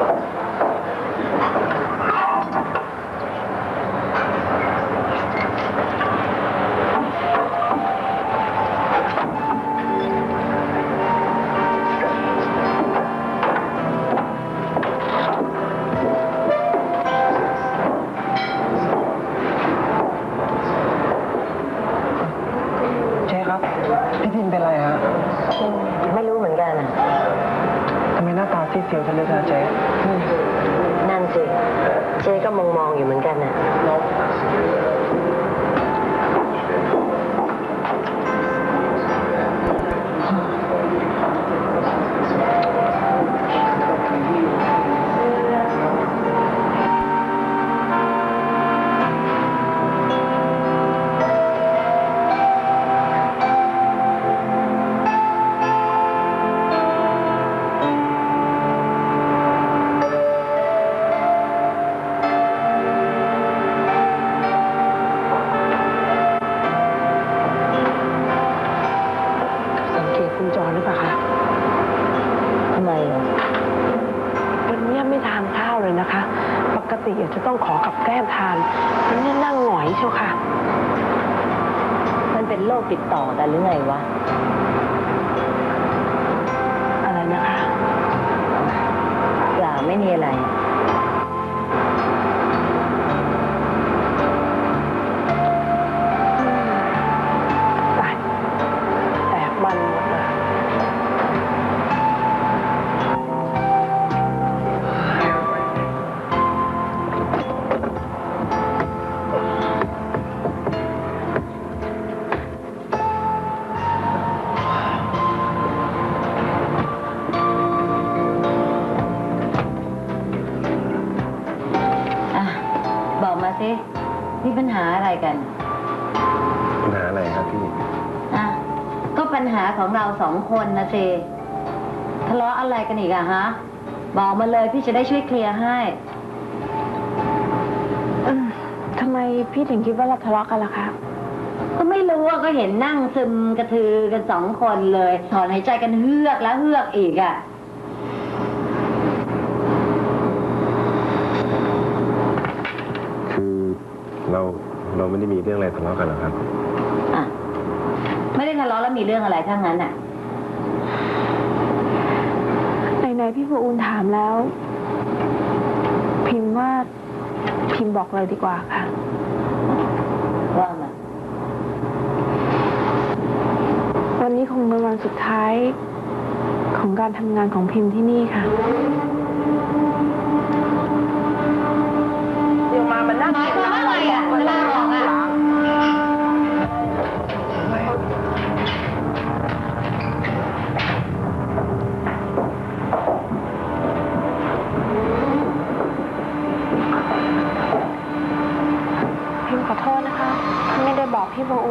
เจ๊ครับ พี่พิมเป็นไรฮะ ไม่รู้เหมือนกันอะำไมหน้าตาซีดเซียวจังเลยอะเจ๊นั่นสิ เจ๊ก็มองมองๆอยู่เหมือนกันน่ะ ต้องขอกับแก้มทานมันนี่นั่งหงอยเชียวค่ะ มันเป็นโรคติดต่อกันหรือไงวะ อะไรนะคะเปล่าไม่มีอะไร กัน ปัญหาอะไรครับพี่ อะ ก็ปัญหาของเราสองคนนะสิทะเลาะอะไรกันอีกอะฮะ บอกมาเลยพี่จะได้ช่วยเคลียร์ให้ อืมทำไมพี่ถึงคิดว่าเราทะเลาะกันล่ะคะ ก็ไม่รู้ว่าก็เห็นนั่งซึมกระทือกันสองคนเลย ถอนหายใจกันเฮือกแล้วเฮือกอีกอะ คือเรา เราไม่ได้มีเรื่องอะไรทะเลาะกันหรอกครับ อะ ไม่ได้ทะเลาะแล้วมีเรื่องอะไรทั้งนั้นอะไหนๆพี่ภูอูนถามแล้ว พิมพ์ว่าพิมพ์บอกเลยดีกว่าค่ะ ว่ามาวันนี้คงเป็นวันสุดท้ายของการทำงานของพิมพ์ที่นี่ค่ะ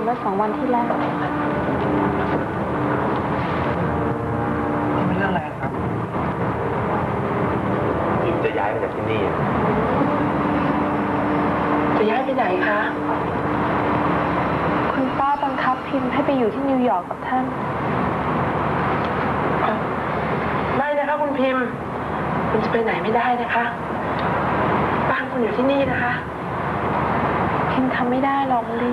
นเมื่อสองวันที่แล้วนี่เป็นเรื่องอะไรครับพิมจะย้ายมาจากที่นี่ จะย้ายไปไหนคะ คุณป้าบังคับพิมพ์ให้ไปอยู่ที่นิวยอร์กกับท่าน ไม่นะคะคุณพิมพ์คุณจะไปไหนไม่ได้นะคะ บ้านคุณอยู่ที่นี่นะคะพิมพ์ทำไม่ได้หรอกมะลิ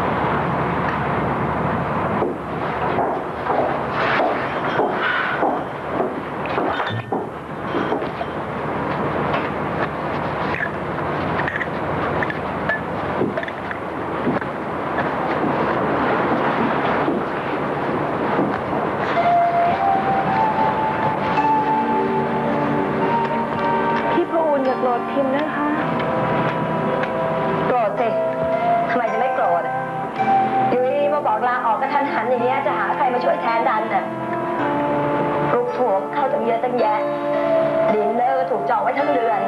จองไว้ทั้งเดือน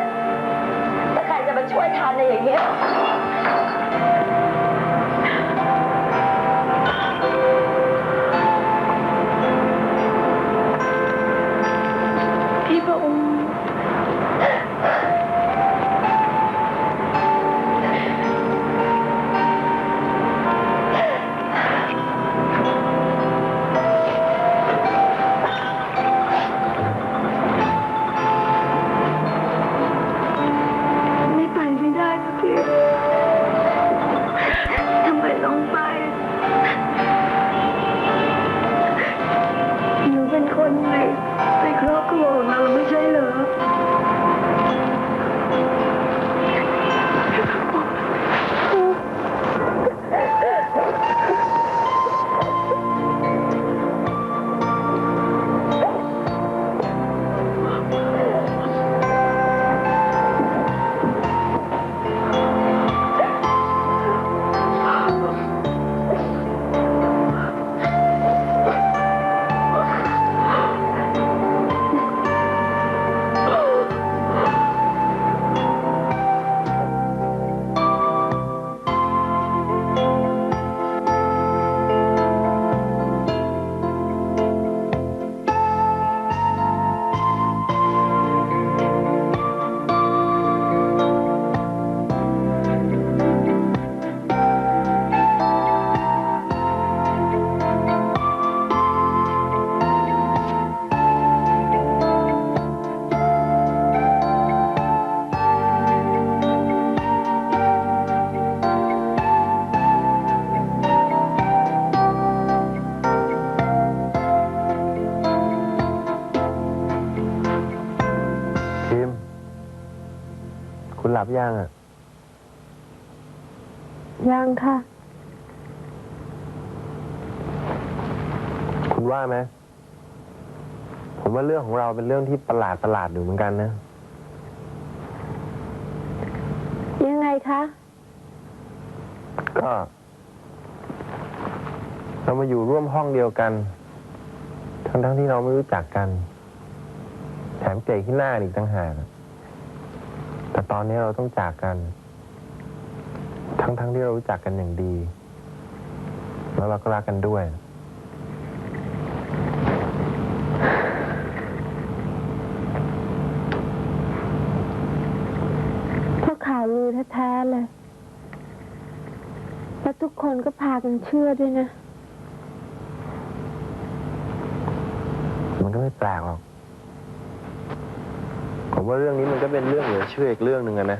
แต่ใครจะมาช่วยทันในอย่างเงี้ย ยังอะ ยังค่ะ คุณว่าไหมผมว่าเรื่องของเราเป็นเรื่องที่ประหลาดประหลาดอยู่เหมือนกันนะ ยังไงคะ ก็ เรามาอยู่ร่วมห้องเดียวกัน ทั้งทั้งๆที่เราไม่รู้จักกัน แถมเก่งที่หน้าอีกต่างหาก แต่ตอนนี้เราต้องจากกัน ทั้งทั้งๆที่เรารู้จักกันอย่างดี แล้วเราก็รักกันด้วย เพราะข่าวลือแท้ๆเลย แล้วทุกคนก็พากันเชื่อด้วยนะ มันก็ไม่แปลกหรอก ผมว่าเรื่องนี้มันก็เป็นเรื่องเหลือเชื่ออีกเรื่องหนึ่งอะนะ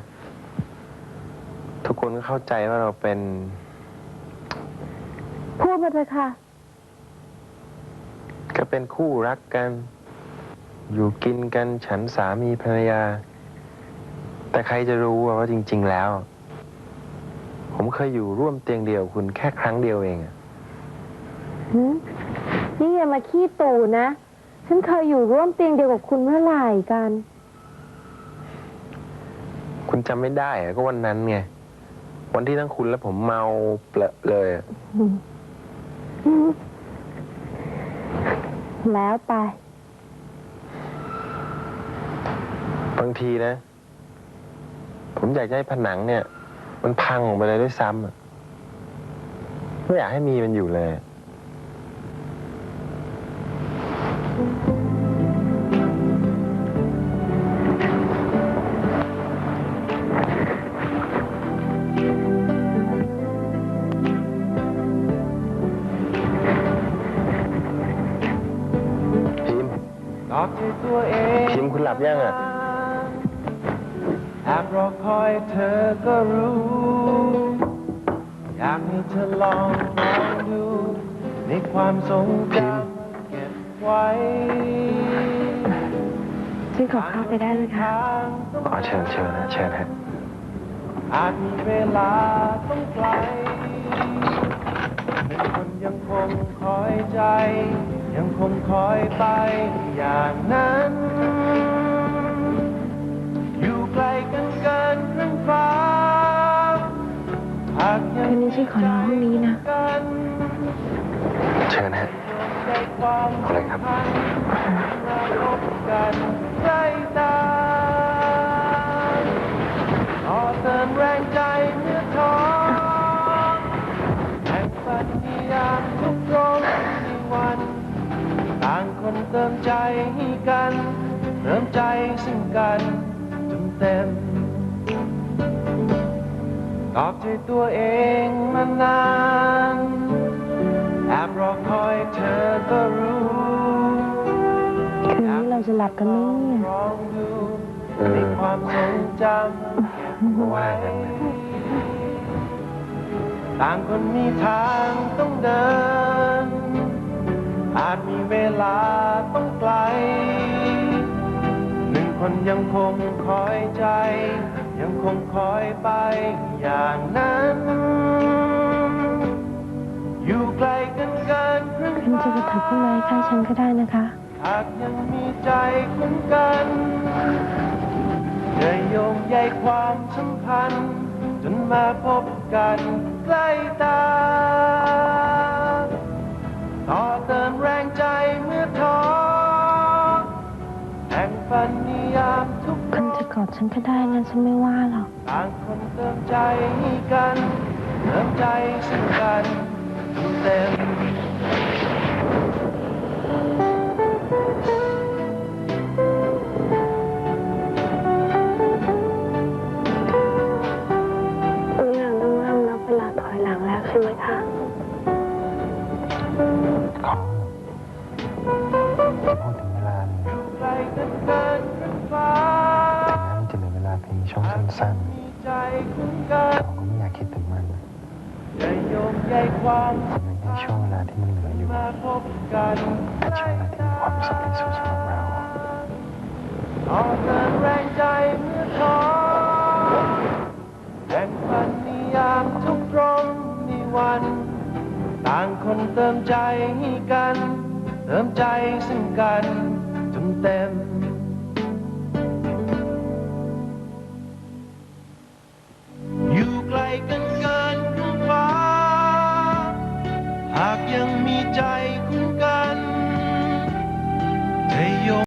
ทุกคนก็เข้าใจว่าเราเป็น พูดมาเถอะค่ะ ก็เป็นคู่รักกัน อยู่กินกันฉันสามีภรรยา แต่ใครจะรู้อะว่าจริง ๆ แล้ว ผมเคยอยู่ร่วมเตียงเดียวคุณแค่ครั้งเดียวเองอะหืมนี่อย่ามาขี้ตู่นะ ฉันเคยอยู่ร่วมเตียงเดียวกับคุณเมื่อไหร่กัน คุณจำไม่ได้อะก็วันนั้นไง วันที่ทั้งคุณและผมเมาเปลอะเลยอะแล้วไป บางทีนะ ผมอยากจะให้ผนังเนี่ย มันพังออกไปเลยด้วยซ้ำอะไม่อยากให้มีมันอยู่เลยพิ อบใจตัวเองพิมพ์คุณหลับยังอะแอบรอคอยเธอก็รู้อยากให้เธอลองมองดู ในความทรงจำเก็บไว้ฉันขอเข้าไปได้ไหมคะทางต้องขอเชิญเชิญนะเชิญฮะอาจมีเวลาต้องไกลเป็นคนยังคงคอยใจ ยังคงคอยไปอย่างนั้น อยู่ไกลกันเกินครึ่งฟ้าหากยังคืนนี้ฉันขอนอนห้องนี้นะกันเชิญฮะใจความเอาเลยครับสัมพันธ์มาพบกันใกล้ตาต่อเติมแรงใจ ต่างคนเติมใจให้กัน เติมใจซึ่งกันจนเต็ม ตอบใจตัวเองมานานแอบรอคอยเธอก็รู้คืนนี้เราจะหลับกันไหมเนี่ยลองดูในความทรงจำเก็บไว้ต่างคนมีทางต้องเดิน อาจมีเวลาต้องไกล หนึ่งคนยังคงคอยใจ ยังคงคอยไปอย่างนั้น อยู่ไกลกันเกินครึ่งคุณจะไปถักต้นไม้ข้างฉันก็ได้นะคะ หากยังมีใจคุ้นกันเยื่อโยงใยความสัมพันธ์จนมาพบกันใกล้ตา กอดฉันก็ได้งั้นฉันไม่ว่าหรอก ต่างคนเติมใจกัน เติมใจซึ่งกันเต็มันสั้นเราก็ไม่อยากคิดถึงมันมันเป็นช่วงเวลาที่มันเหลืออยู่แป็ช่วงเวลาที่มีความสุขที่สุดสำหรับเรางทุกตรงมีวัน ต่างคนเติมใจให้กัน เติมใจซึ่งกันจนเต็ม